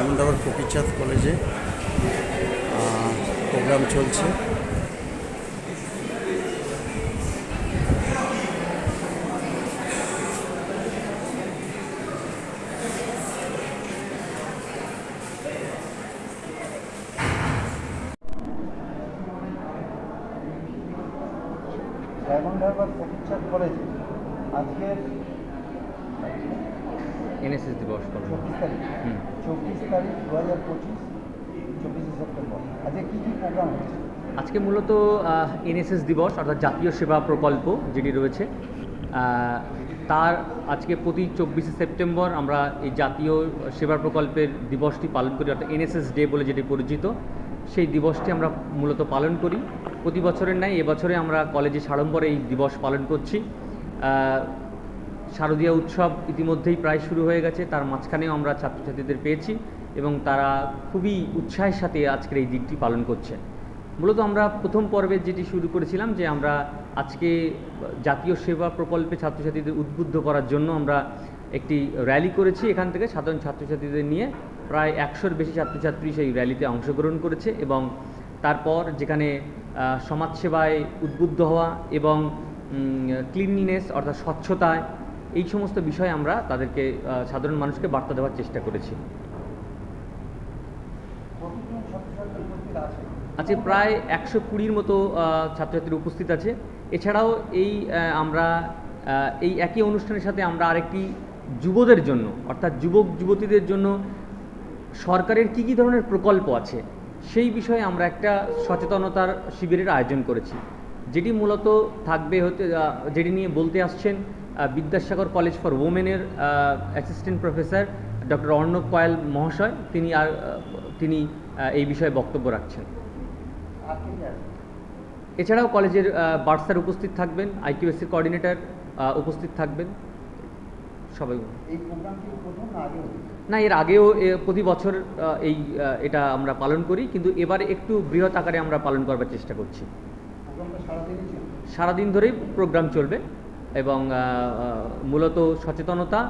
Diamond আবার ফকিরচাঁদ কলেজে programme চলছে ডায়মন্ড হারবার ফকিরচাঁদ কলেজে আজকের এনএসএস দিবস পালন চব্বিশ তারিখ হুম। চব্বিশ তারিখ দু হাজার পঁচিশ চব্বিশে সেপ্টেম্বর আজকে কী কী প্রোগ্রাম হচ্ছে আজকে মূলত এনএসএস দিবস, অর্থাৎ জাতীয় সেবা প্রকল্প যেটি রয়েছে তার আজকে প্রতি চব্বিশে সেপ্টেম্বর আমরা এই জাতীয় সেবা প্রকল্পের দিবসটি পালন করি, অর্থাৎ এনএসএস ডে বলে যেটি পরিচিত, সেই দিবসটি আমরা মূলত পালন করি। প্রতি বছরের ন্যায় এবছরে আমরা কলেজে সাড়ম্বরে এই দিবস পালন করছি। শারদীয় উৎসব ইতিমধ্যেই প্রায় শুরু হয়ে গেছে, তার মাঝখানেও আমরা ছাত্রছাত্রীদের পেয়েছি এবং তারা খুবই উৎসাহের সাথে আজকের এই দিনটি পালন করছে। মূলত আমরা প্রথম পর্বে যেটি শুরু করেছিলাম যে আমরা আজকে জাতীয় সেবা প্রকল্পে ছাত্রছাত্রীদের উদ্বুদ্ধ করার জন্য আমরা একটি র্যালি করেছি। এখান থেকে সাধারণ ছাত্রছাত্রীদের নিয়ে প্রায় একশোর বেশি ছাত্রছাত্রী সেই র্যালিতে অংশগ্রহণ করেছে এবং তারপর যেখানে সমাজসেবায় উদ্বুদ্ধ হওয়া এবং ক্লিনলিনেস অর্থাৎ স্বচ্ছতায় এই সমস্ত বিষয়ে আমরা তাদেরকে সাধারণ মানুষকে বার্তা দেওয়ার চেষ্টা করেছি কতজন ছাত্রছাত্রী উপস্থিত আছে আজকে প্রায় একশো কুড়ির মতো ছাত্রছাত্রী উপস্থিত আছে। এছাড়াও এই আমরা এই একই অনুষ্ঠানের সাথে আমরা আরেকটি যুবদের জন্য, অর্থাৎ যুবক যুবতীদের জন্য সরকারের কী কী ধরনের প্রকল্প আছে, সেই বিষয়ে আমরা একটা সচেতনতার শিবিরের আয়োজন করেছি। যেটি মূলত থাকবে হতে যেটি নিয়ে বলতে আসছেন Vidyasagar college for ওমেনের assistant professor doctor Arnab Kayal মহাশয়। তিনি আর তিনি এই বিষয়ে বক্তব্য রাখছেন। এছাড়াও কলেজের বার্সার উপস্থিত থাকবেন আইকিউএসসির কোঅর্ডিনেটর উপস্থিত থাকবেন। সবাই না এর আগেও প্রতি বছর এই এটা আমরা পালন করি কিন্তু এবার একটু বৃহৎ আকারে আমরা পালন করবার চেষ্টা করছি। সারাদিন ধরেই প্রোগ্রাম চলবে। এবং মূলত সচেতনতা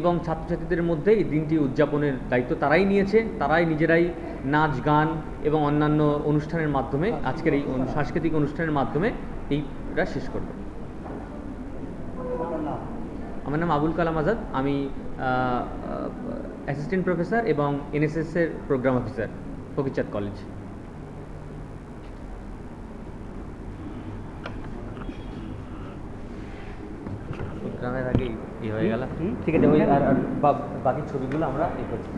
এবং ছাত্রছাত্রীদের মধ্যে এই দিনটি উদযাপনের দায়িত্ব তারাই নিয়েছে, তারাই নিজেরাই নাচ, গান এবং অন্যান্য অনুষ্ঠানের মাধ্যমে, আজকের এই সাংস্কৃতিক অনুষ্ঠানের মাধ্যমে এইটা শেষ করবে। আমার নাম আবুল কালাম আজাদ, আমি অ্যাসিস্ট্যান্ট প্রফেসর এবং এনএসএসের প্রোগ্রাম অফিসার ফকিরচাঁদ কলেজ ই হয়ে গেল। ঠিক আছে ওই আর বাকি ছবিগুলো আমরা ই করছি।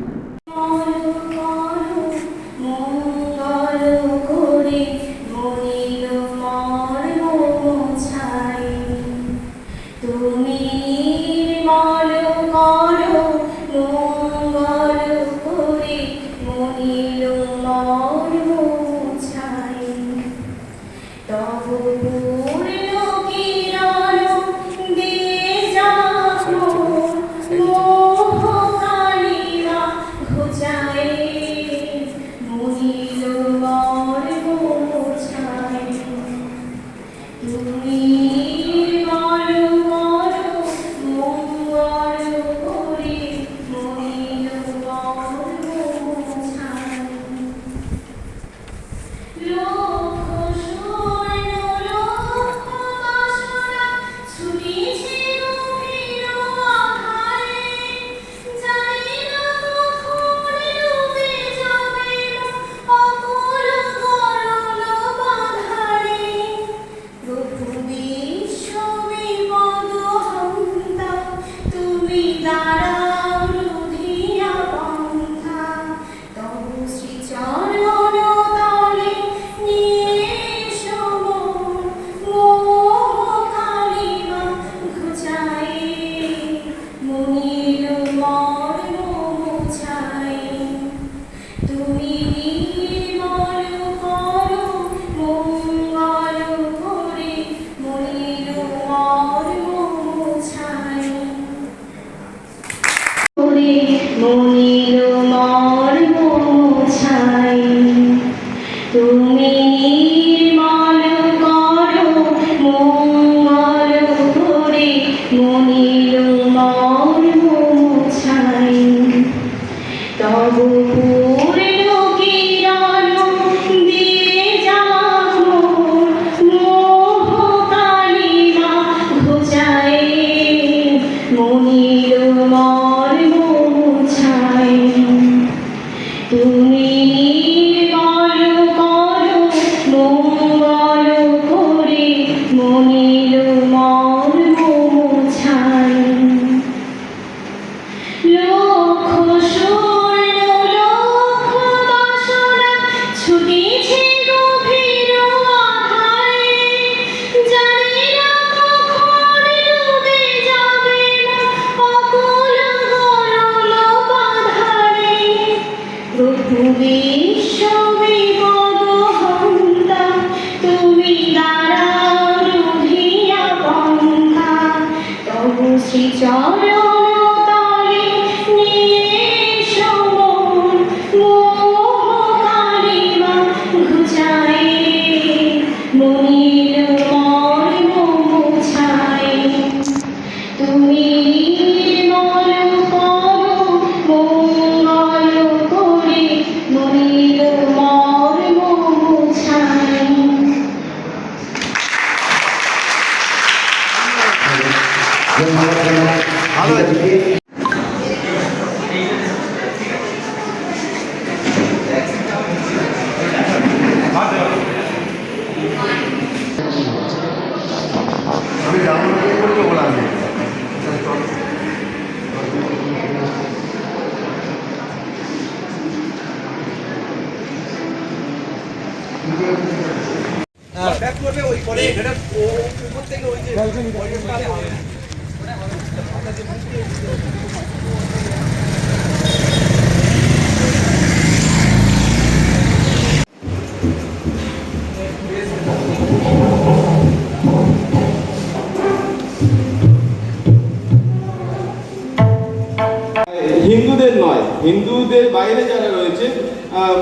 বাইরে যারা রয়েছে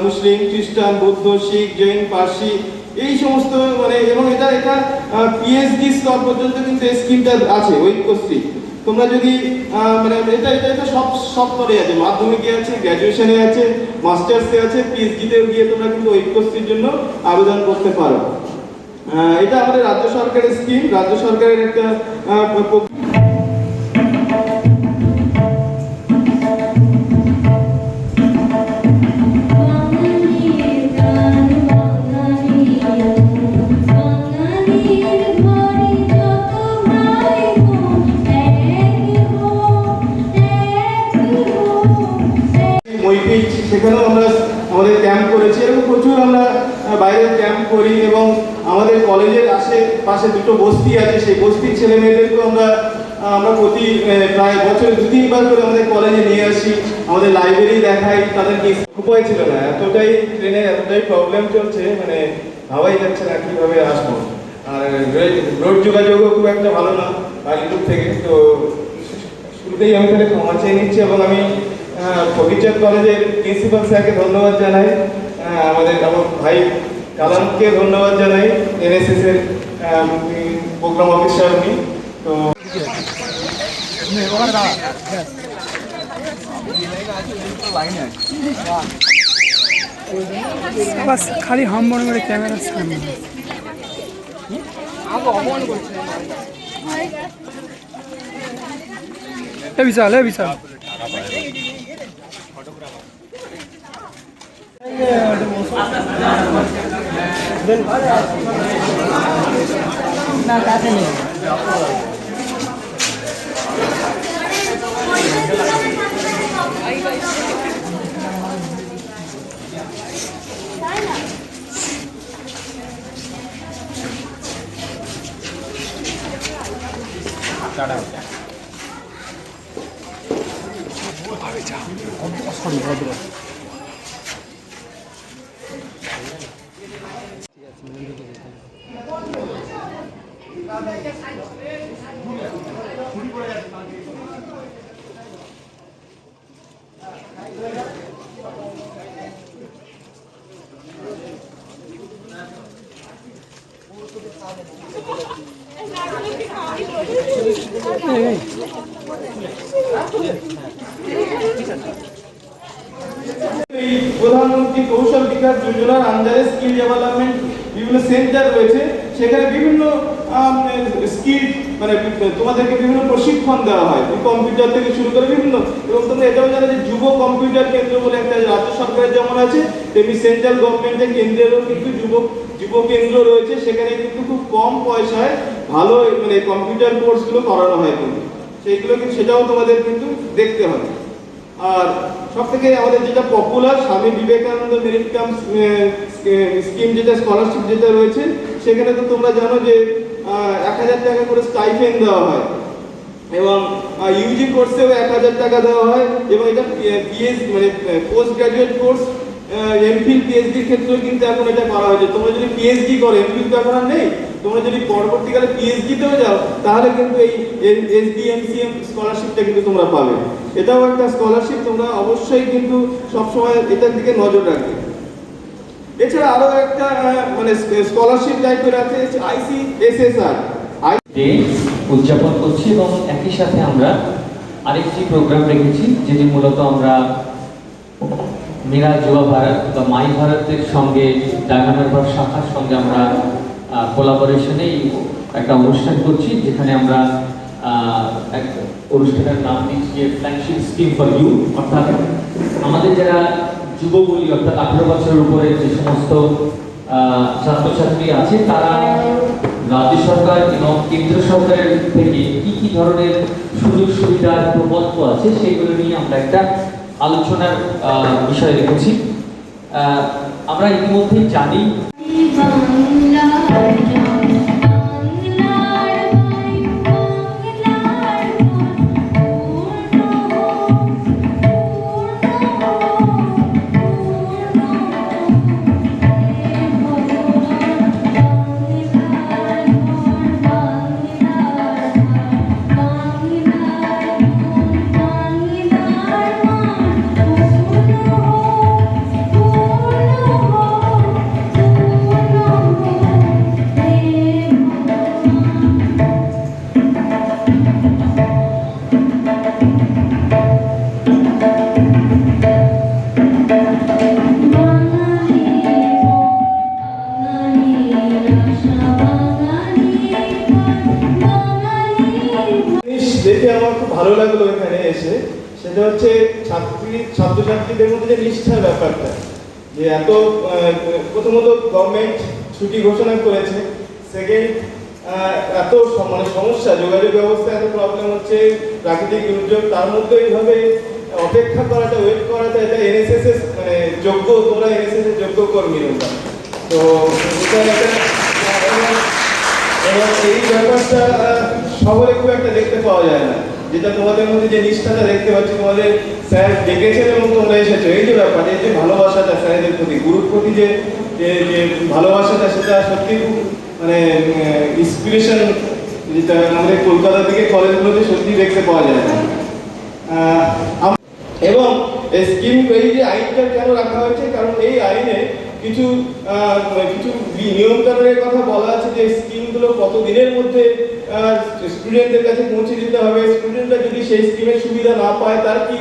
মুসলিম, খ্রিস্টান, বৌদ্ধ, শিখ, জৈন, পার্সি, এই সমস্ত মানে এবং এটা এটা পিএইচডি স্তর পর্যন্ত কিন্তু এই স্কিমটা আছে, ঐক্যশ্রী। তোমরা যদি মানে এটা এটা এটা সব সব স্তরে আছে, মাধ্যমিকে আছে গ্র্যাজুয়েশনে আছে মাস্টার্সে আছে পিএইচডিতেও গিয়ে তোমরা কিন্তু ঐক্যশ্রীর জন্য আবেদন করতে পারো। এটা আমাদের রাজ্য সরকারের স্কিম রাজ্য সরকারের একটা সেখানেও আমরা আমাদের ক্যাম্প করেছি এবং প্রচুর আমরা বাইরে ক্যাম্প করি এবং আমাদের কলেজের আশেপাশে দুটো বস্তি আছে। সেই বস্তির ছেলে মেয়েদেরকেও আমরা আমরা প্রতি প্রায় বছরে দু তিনবার করে আমাদের কলেজে নিয়ে আসি, আমাদের লাইব্রেরি দেখাই তাদেরকে উপায় ছিল না। এতটাই ট্রেনে এতটাই প্রবলেম চলছে মানে ভাবাই যাচ্ছে না কীভাবে আসব। আর রোড যোগাযোগও খুব একটা ভালো না আলিপুর থেকে, তো শুরুতেই আমি তাহলে ক্ষমা চেয়ে নিচ্ছি এবং আমি ফকিরচাঁদ কলেজের প্রিন্সিপাল স্যারকে ধন্যবাদ জানাই। আমাদের আমার ভাই কালামকে ধন্যবাদ জানাই এনএসএস এর প্রোগ্রাম অফিসার উনি তো বাস, খালি হাম মনে করে ক্যামেরার সামনে। বিশাল হ্যাঁ বিশাল। না কাছে নেই টাটা এ বিশাল এই প্রধানমন্ত্রী কৌশল বিকাশ যোজনার আন্ডারে স্কিল ডেভেলপমেন্ট বিভিন্ন সেন্টার রয়েছে। সেখানে বিভিন্ন স্কিল মানে তোমাদেরকে বিভিন্ন প্রশিক্ষণ দেওয়া হয়। কম্পিউটার থেকে শুরু করে বিভিন্ন, এবং তোমরা এটাও জানো যে যুব কম্পিউটার কেন্দ্র বলে একটা রাজ্য সরকারের যেমন আছে, তেমনি সেন্ট্রাল গভর্নমেন্টের কেন্দ্রেরও কিন্তু যুব যুব কেন্দ্র রয়েছে। সেখানে কিন্তু খুব কম পয়সায় ভালো মানে কম্পিউটার কোর্সগুলো করানো হয় কিন্তু। সেইগুলো কিন্তু সেটাও তোমাদের কিন্তু দেখতে হবে। আর সব থেকে আমাদের যেটা popular Swami Vivekananda merit cum scheme যেটা স্কলারশিপ যেটা রয়েছে, সেখানে তো তোমরা জানো যে এক হাজার টাকা করে স্টাইফেন দেওয়া হয়। এবং ইউজি কোর্সেও এক হাজার টাকা দেওয়া হয় এবং এটা পিএইচ মানে পোস্ট গ্রাজুয়েট কোর্স এমফিল পিএইচডির ক্ষেত্রেও কিন্তু এখন এটা করা হয়েছে। তোমরা যদি পিএইচডি করো এমফিল তো এখন আর নেই। তোমরা যদি পরবর্তীকালে পিএইচডিতেও যাও, তাহলে কিন্তু এই এসডিএমসিএম স্কলারশিপটা কিন্তু তোমরা পাবে। এটাও একটা স্কলারশিপ তোমরা অবশ্যই কিন্তু সবসময় এটার দিকে নজর রাখবে। এছাড়া আরও একটা মানে স্কলারশিপ টাইপের আছে আইসিএসএসআর উদযাপন করছি এবং একই সাথে আমরা আরেকটি প্রোগ্রাম রেখেছি, যেটি মূলত আমরা মেরা যুবা ভারত বা মাই ভারতের সঙ্গে ডায়মন্ড শাখার সঙ্গে আমরা কোলাবোরেশনে একটা অনুষ্ঠান করছি, যেখানে আমরা এক অনুষ্ঠানের নাম দিচ্ছি যে ফ্ল্যাগশিপ স্কিম ফর ইউ অর্থাৎ আমাদের যারা যুব বলি অর্থাৎ আঠেরো বছরের উপরে যে সমস্ত ছাত্রছাত্রী আছে, তারা রাজ্য সরকার এবং কেন্দ্র সরকারের থেকে কি কি ধরনের সুযোগ সুবিধার প্রকল্প আছে, সেগুলো নিয়ে আমরা একটা আলোচনার বিষয় রেখেছি। আমরা ইতিমধ্যেই জানি Bye. ছাত্রছাত্রীদের মধ্যে যে নিষ্ঠার ব্যাপারটা, যে এত প্রথমত গভর্নমেন্ট ছুটি ঘোষণা করেছে সেকেন্ড এত মানে সমস্যা, যোগাযোগ ব্যবস্থা এত প্রবলেম হচ্ছে, প্রাকৃতিক দুর্যোগ, তার মধ্যে এইভাবে অপেক্ষা করাটা ওয়েট করাটা, এটা এনএসএস মানে যোগ্য, তোমরা এনএসএস এর যোগ্য কর্মী তোমরা তো এবং এই ব্যাপারটা শহরে খুব একটা দেখতে পাওয়া যায় না। যেটা তোমাদের মধ্যে যে নিষ্ঠাটা দেখতে পাচ্ছি, তোমাদের স্যার ডেকেছেন এবং তোমরা এসেছ। এই যে ব্যাপার, এই যে ভালোবাসাটা স্যারেদের প্রতি, গুরুর প্রতি যে যে ভালোবাসাটা, সেটা সত্যি মানে ইন্সপিরেশন যেটা আমাদের কলকাতা থেকে কলেজগুলোতে সত্যি দেখতে পাওয়া যায়। এবং স্কিম এই যে আইনটা কেন রাখা হয়েছে? কারণ এই আইনে কিছু আহ, কিছু কানুনের কথা বলা আছে যে স্কিমগুলো কত দিনের মধ্যে স্টুডেন্টদের কাছে পৌঁছে দিতে হবে। স্টুডেন্টরা যদি সেই স্কিমের সুবিধা না পায় তার কি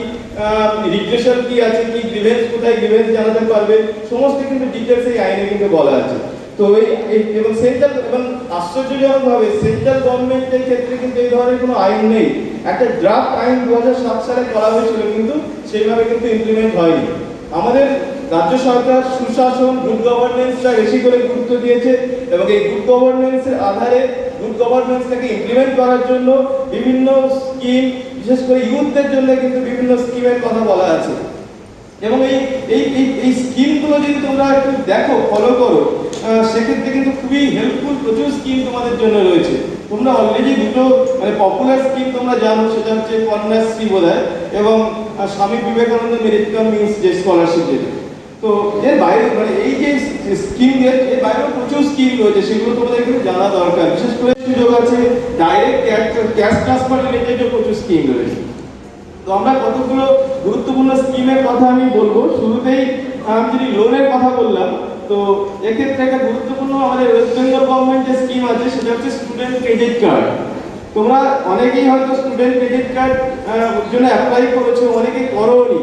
রিগ্রেশন কি আছে কি গ্রিভেন্স কোথায় গ্রিভেন্স জানাতে পারবে? সমস্ত কিন্তু ডিটেলস এই আইনে কিন্তু বলা আছে। তো এই এই- এবং সেন্ট্রাল এবং আশ্চর্যজনকভাবে সেন্ট্রাল গভর্নমেন্টের ক্ষেত্রে কিন্তু এই ধরনের কোনো আইন নেই। একটা ড্রাফট আইন দু হাজার সাত সালে করা হয়েছিল কিন্তু সেইভাবে কিন্তু ইমপ্লিমেন্ট হয়নি। আমাদের রাজ্য সরকার, সুশাসন গুড গভর্নেন্সটা বেশি করে গুরুত্ব দিয়েছে এবং এই গুড গভর্নেন্সের আধারে গুড গভর্নেন্সটাকে ইমপ্লিমেন্ট করার জন্য বিভিন্ন স্কিম বিশেষ করে ইউথদের জন্য কিন্তু বিভিন্ন স্কিমের কথা বলা আছে। এবং এই এই এই স্কিমগুলো যদি তোমরা একটু দেখো ফলো করো সেক্ষেত্রে কিন্তু খুবই হেল্পফুল প্রচুর স্কিম তোমাদের জন্য রয়েছে। তোমরা অলরেডি দুটো মানে পপুলার স্কিম তোমরা জানো, সেটা হচ্ছে কন্যাশ্রী বোধহয়, এবং Swami Vivekananda merit cum means যে স্কলারশিপ যেটা। তো এর বাইরে মানে এই যে স্কিম এর বাইরেও প্রচুর স্কিম রয়েছে, সেগুলো তোমাদের কিন্তু জানা দরকার। বিশেষ করে সুযোগ আছে ডাইরেক্ট ক্যাশ ট্রান্সফার রিলেটেড প্রচুর স্কিম রয়েছে। তো আমরা কতগুলো গুরুত্বপূর্ণ স্কিমের কথা আমি বলব। শুরুতেই আমি যদি লোনের কথা বললাম, তো এক্ষেত্রে একটা গুরুত্বপূর্ণ আমাদের ওয়েস্ট বেঙ্গল গভর্নমেন্টের স্কিম আছে, সেটা হচ্ছে স্টুডেন্ট ক্রেডিট কার্ড তোমরা অনেকেই হয়তো স্টুডেন্ট ক্রেডিট কার্ড জন্য অ্যাপ্লাই করেছ অনেকে করোনি।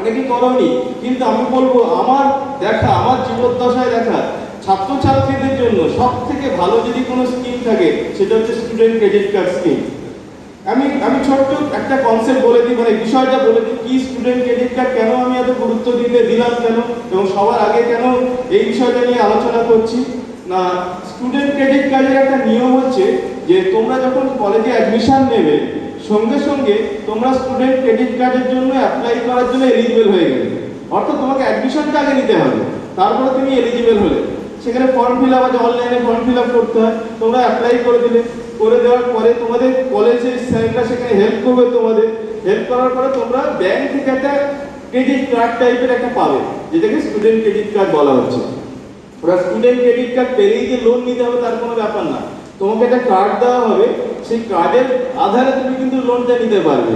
অনেকেই করোনি কিন্তু আমি বলব, আমার দেখা, আমার জীবদ্দশায় দেখা, ছাত্রছাত্রীদের জন্য সব থেকে ভালো যদি কোনো স্কিম থাকে, সেটা হচ্ছে স্টুডেন্ট ক্রেডিট কার্ড স্কিম আমি আমি ছোট্ট একটা কনসেপ্ট বলে দিই মানে বিষয়টা বলে দিই, কি স্টুডেন্ট ক্রেডিট কার্ড কেন আমি এত গুরুত্ব দিতে দিলাম কেন, এবং সবার আগে কেন এই বিষয়টা নিয়ে আলোচনা করছি? না স্টুডেন্ট ক্রেডিট কার্ডের একটা নিয়ম হচ্ছে যে তোমরা যখন কলেজে অ্যাডমিশন নেবে সঙ্গে সঙ্গে তোমরা স্টুডেন্ট ক্রেডিট কার্ডের জন্য অ্যাপ্লাই করার জন্য এলিজিবল হয়ে গেলে। অর্থাৎ তোমাকে অ্যাডমিশনটা আগে নিতে হবে। তারপরে তুমি এলিজিবল হলে। সেখানে ফর্ম ফিল আপ আছে অনলাইনে ফর্ম ফিল আপ করতে হয়। তোমরা অ্যাপ্লাই করে দিলে। করে দেওয়ার পরে তোমাদের কলেজের স্যাররা সেখানে হেল্প করবে তোমাদের। হেল্প করার পরে তোমরা ব্যাংক থেকে একটা ক্রেডিট কার্ড টাইপের একটা পাবে, যেটাকে স্টুডেন্ট ক্রেডিট কার্ড বলা হচ্ছে। ওরা স্টুডেন্ট ক্রেডিট কার্ড পেলেই যে লোন নিতে হবে তার কোনো ব্যাপার না। তোমাকে একটা কার্ড দেওয়া হবে, সেই কার্ডের আধারে তুমি কিন্তু লোনটা নিতে পারবে।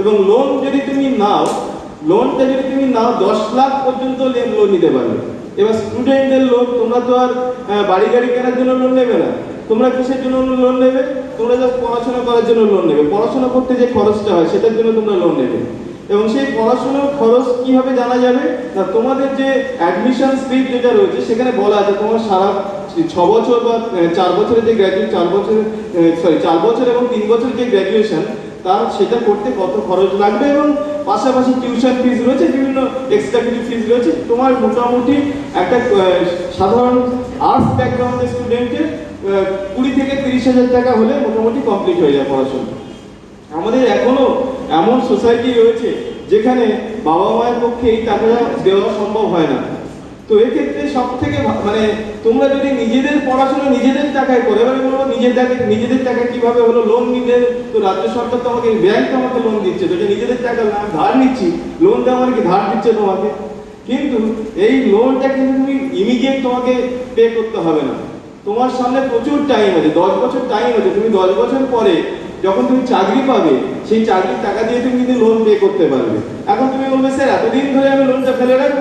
এবং লোন যদি তুমি নাও লোনটা যদি তুমি নাও, দশ লাখ পর্যন্ত লোন নিতে পারবে। এবার স্টুডেন্টদের লোন তোমরা তো আর বাড়ি গাড়ি কেনার জন্য লোন নেবে না। তোমরা কিসের জন্য লোন নেবে? তোমরা জাস্ট পড়াশোনা করার জন্য লোন নেবে। পড়াশোনা করতে যে খরচটা হয়, সেটার জন্য তোমরা লোন নেবে। এবং সেই পড়াশোনার খরচ কীভাবে জানা যাবে? না, তোমাদের যে অ্যাডমিশন স্লিপ যেটা রয়েছে, সেখানে বলা আছে তোমার সারা ছ বছর বা চার বছরের যে গ্র্যাজুয়েট চার বছর সরি চার বছর এবং তিন বছর যে গ্র্যাজুয়েশন তার সেটা করতে কত খরচ লাগবে এবং পাশাপাশি টিউশন ফিস রয়েছে, বিভিন্ন এক্সট্রা কিছু ফিস রয়েছে। তোমার মোটামুটি একটা সাধারণ আর্টস ব্যাকগ্রাউন্ডের স্টুডেন্টের কুড়ি থেকে তিরিশ হাজার টাকা হলে মোটামুটি কমপ্লিট হয়ে যায় পড়াশোনা। আমাদের এখনও এমন সোসাইটি রয়েছে যেখানে বাবা মায়ের পক্ষে এই টাকাটা দেওয়া সম্ভব হয় না। তো এক্ষেত্রে সব থেকে মানে তোমরা যদি নিজেদের পড়াশোনা নিজেদের টাকায় করে, এবারে বলব নিজের টাকা নিজেদের টাকা কীভাবে হলো? লোন নিতে তো রাজ্য সরকার তো আমাকে ব্যাংক আমাকে লোন দিচ্ছে। তো নিজেদের টাকা না, ধার নিচ্ছি। লোন দেওয়া মানে কি? ধার দিচ্ছে তোমাকে। কিন্তু এই লোনটা কিন্তু তুমি ইমিডিয়েট তোমাকে পে করতে হবে না। তোমার সামনে প্রচুর টাইম আছে, দশ বছর টাইম আছে। তুমি দশ বছর পরে যখন তুমি চাকরি পাবে, সেই চাকরির টাকা দিয়ে তুমি কিন্তু লোন পে করতে পারবে। এখন তুমি বলবে, স্যার, এতদিন ধরে আমি লোনটা ফেলে রাখব?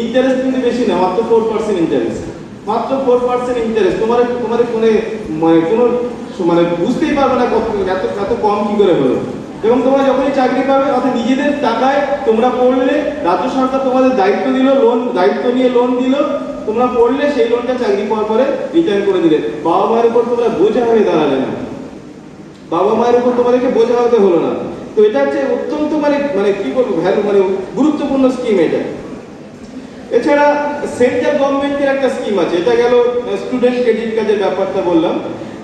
ইন্টারেস্ট কিন্তু বেশি না, মাত্র ফোর পার্সেন্ট ইন্টারেস্ট মাত্র ফোর পার্সেন্ট ইন্টারেস্ট তোমার তোমার কোনো মানে কোনো মানে বুঝতেই পারবে না কত এত এত কম কি করে হলো। এবং তোমরা যখনই চাকরি পাবে, অর্থাৎ নিজেদের টাকায় তোমরা পড়লে, রাজ্য সরকার তোমাদের দায়িত্ব দিল লোন দায়িত্ব নিয়ে লোন দিল, তোমরা পড়লে সেই লোনটা চাকরি পাওয়ার পরে রিটার্ন করে দিলে। বাবা মায়ের উপর তোমরা বোঝা হয়ে দাঁড়ালে না। বাবা মায়ের উপর তোমাদেরকে বোঝা হতে হলো না। তো এটা হচ্ছে অত্যন্ত মানে মানে কি বলব ভ্যালু মানে গুরুত্বপূর্ণ স্কিম এটা। এছাড়া সেন্ট্রাল গভর্নমেন্টের একটা স্কিম আছে, এটা গেল স্টুডেন্ট ক্রেডিট কার্ডের ব্যাপারটা বললাম।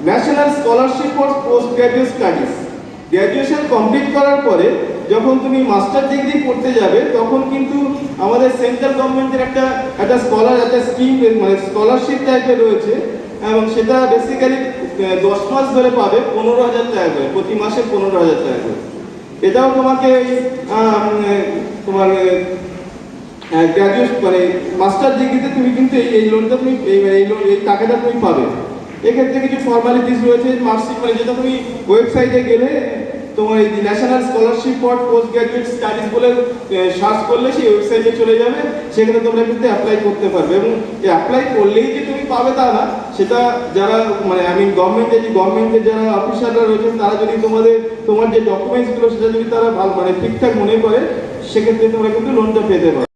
National scholarship for post graduate studies graduation complete করার পরে যখন তুমি মাস্টার ডিগ্রি পড়তে যাবে, তখন কিন্তু আমাদের সেন্ট্রাল গভর্নমেন্টের একটা একটা স্কলার একটা স্কিম মানে স্কলারশিপ টাইপের রয়েছে। এবং সেটা বেসিক্যালি দশ মাস ধরে পাবে, পনেরো হাজার টাকা করে, প্রতি মাসে পনেরো হাজার টাকা করে। এটাও তোমাকে তোমার গ্র্যাজুয়েট মানে মাস্টার ডিগ্রিতে তুমি কিন্তু এই এই লোনটা তুমি, এই লোন এই টাকাটা তুমি পাবে। এক্ষেত্রে কিছু ফর্মালিটিস রয়েছে মার্কশিট মানে যেটা তুমি ওয়েবসাইটে গেলে তোমার এই national scholarship for post graduate studies বলে সার্চ করলে সেই ওয়েবসাইটে চলে যাবে। সেখানে তোমরা কিন্তু অ্যাপ্লাই করতে পারবে। এবং অ্যাপ্লাই করলেই যে তুমি পাবে তা না, সেটা যারা মানে আমি গভর্নমেন্টে যে গভর্নমেন্টের যারা অফিসাররা রয়েছেন, তারা যদি তোমাদের, তোমার যে ডকুমেন্টসগুলো সেটা যদি তারা ভালো মানে ঠিকঠাক মনে করে, সেক্ষেত্রে তোমরা কিন্তু লোনটা পেতে পারো।